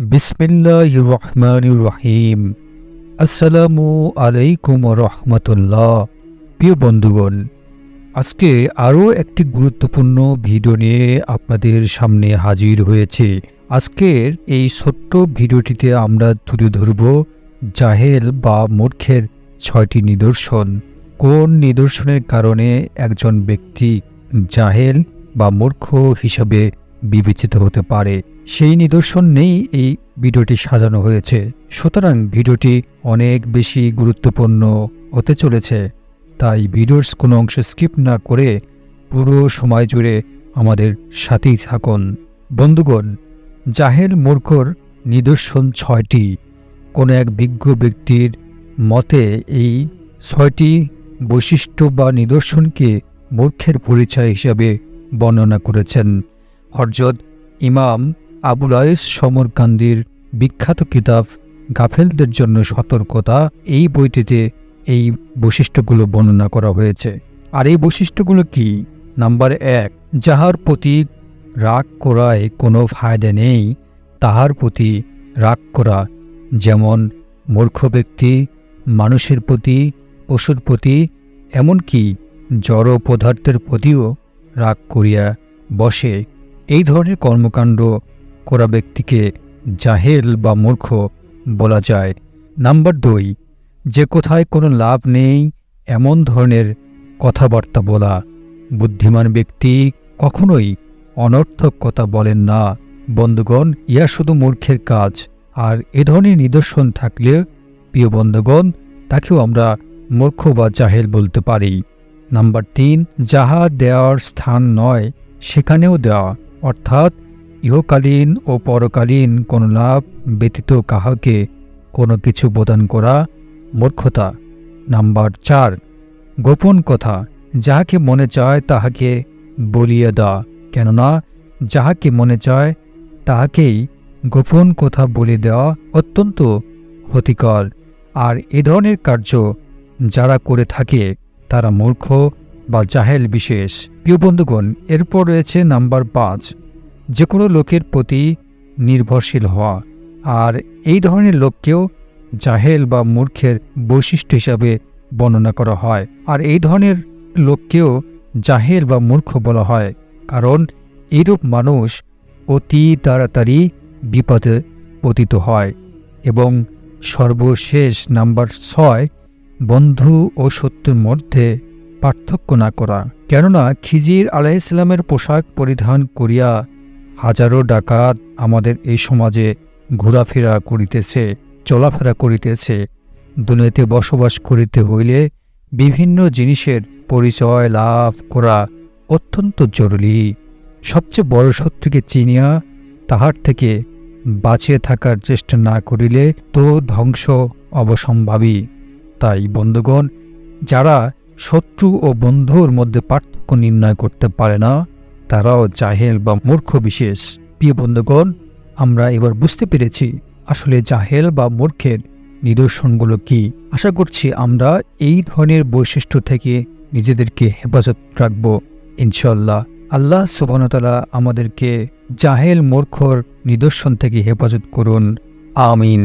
বিসমিল্লাহ রহমান রহিম। আসসালামু আলাইকুম রহমতুল্লাহ। প্রিয় বন্ধুগণ, আজকে আরও একটি গুরুত্বপূর্ণ ভিডিও নিয়ে আপনাদের সামনে হাজির হয়েছে। আজকের এই ছোট্ট ভিডিওটিতে আমরা তুলে ধরব জাহেল বা মূর্খের ছয়টি নিদর্শন। কোন নিদর্শনের কারণে একজন ব্যক্তি জাহেল বা মূর্খ হিসাবে বিবেচিত হতে পারে। সেই নিদর্শন নেই এই ভিডিওটি সাজানো হয়েছে। সুতরাং ভিডিওটি অনেক বেশি গুরুত্বপূর্ণ হতে চলেছে। তাই ভিডিওর কোনো অংশ স্কিপ না করে পুরো সময় জুড়ে আমাদের সাথেই থাকুন। বন্ধুগণ, জাহেল মূর্খর নিদর্শন ছয়টি। কোনো এক বিজ্ঞ ব্যক্তির মতে এই ছয়টি বৈশিষ্ট্য বা নিদর্শনকে মূর্খের পরিচয় হিসাবে বর্ণনা করেছেন। হরজত ইমাম আবুল আয়েস সমরকান্দির বিখ্যাত কিতাব গাফেলদের জন্য সতর্কতা, এই বইটিতে এই বৈশিষ্ট্যগুলো বর্ণনা করা হয়েছে। আর এই বৈশিষ্ট্যগুলো কি? নাম্বার এক, যাহার প্রতি রাগ করায় কোনো ফায়দা নেই, তাহার প্রতি রাগ করা, যেমন মূর্খ ব্যক্তি, মানুষের প্রতি, পশুর প্রতি, এমনকি জড় পদার্থের প্রতিও রাগ করিয়া বসে। এই ধরনের কর্মকাণ্ড করা ব্যক্তিকে জাহেল বা মূর্খ বলা যায়। নাম্বার দুই, যে কোথায় কোনো লাভ নেই, এমন ধরনের কথাবার্তা বলা। বুদ্ধিমান ব্যক্তি কখনোই অনর্থক কথা বলেন না। বন্ধুগণ ইয়া শুধু মূর্খের কাজ। আর এ ধরনের নিদর্শন থাকলে, প্রিয় বন্ধুগণ, তাকেও আমরা মূর্খ বা জাহেল বলতে পারি। নাম্বার তিন, যাহা দেওয়ার স্থান নয়, সেখানেও দেওয়া। অর্থাৎ ইহকালীন ও পরকালীন কোনো লাভ ব্যতীত কাহাকে কোনো কিছু প্রদান করা মূর্খতা। নাম্বার চার, গোপন কথা, যাহাকে মনে চায় তাহাকে বলিয়ে দেওয়া কেননা যাহাকে মনে চায় তাহাকেই গোপন কথা বলে দেওয়া অত্যন্ত ক্ষতিকর। আর এ ধরনের কার্য যারা করে থাকে, তারা মূর্খ বা জাহেল বিশেষ। প্রিয় বন্ধুগণ, এরপর রয়েছে নাম্বার পাঁচ। যে কোনো লোকের প্রতি নির্ভরশীল হওয়া। আর এই ধরনের লোককেও জাহেল বা মূর্খের বৈশিষ্ট্য হিসাবে বর্ণনা করা হয়। আর এই ধরনের লোককেও জাহেল বা মূর্খ বলা হয়। কারণ এরূপ মানুষ অতি তাড়াতাড়ি বিপদে পতিত হয়। এবং সর্বশেষ নাম্বার ছয়, বন্ধু ও শত্রুর মধ্যে পার্থক্য না করা। কেননা খিজির আলাইসলামের পোশাক পরিধান করিয়া হাজারো ডাকাত আমাদের এই সমাজে ঘোরাফেরা করিতেছে, চলাফেরা করিতেছে। দুনিয়াতে বসবাস করিতে হইলে বিভিন্ন জিনিসের পরিচয় লাভ করা অত্যন্ত জরুরি। সবচেয়ে বড় শত্রুকে চিনিয়া তাহার থেকে বাঁচিয়ে থাকার চেষ্টা না করিলে তো ধ্বংস অবসম্ভাবী। তাই বন্ধুগণ, যারা শত্রু ও বন্ধুর মধ্যে পার্থক্য নির্ণয় করতে পারে না, তারাও জাহেল বা মূর্খ বিশেষ। প্রিয় বন্ধুগণ, আমরা এবার বুঝতে পেরেছি আসলে জাহেল বা মূর্খের নিদর্শনগুলো কি। আশা করছি আমরা এই ধরনের বৈশিষ্ট্য থেকে নিজেদেরকে হেফাজত রাখব ইনশাল্লাহ আল্লাহ সুবাহতালা আমাদেরকে জাহেল, মূর্খর নিদর্শন থেকে হেফাজত করুন। আমিন।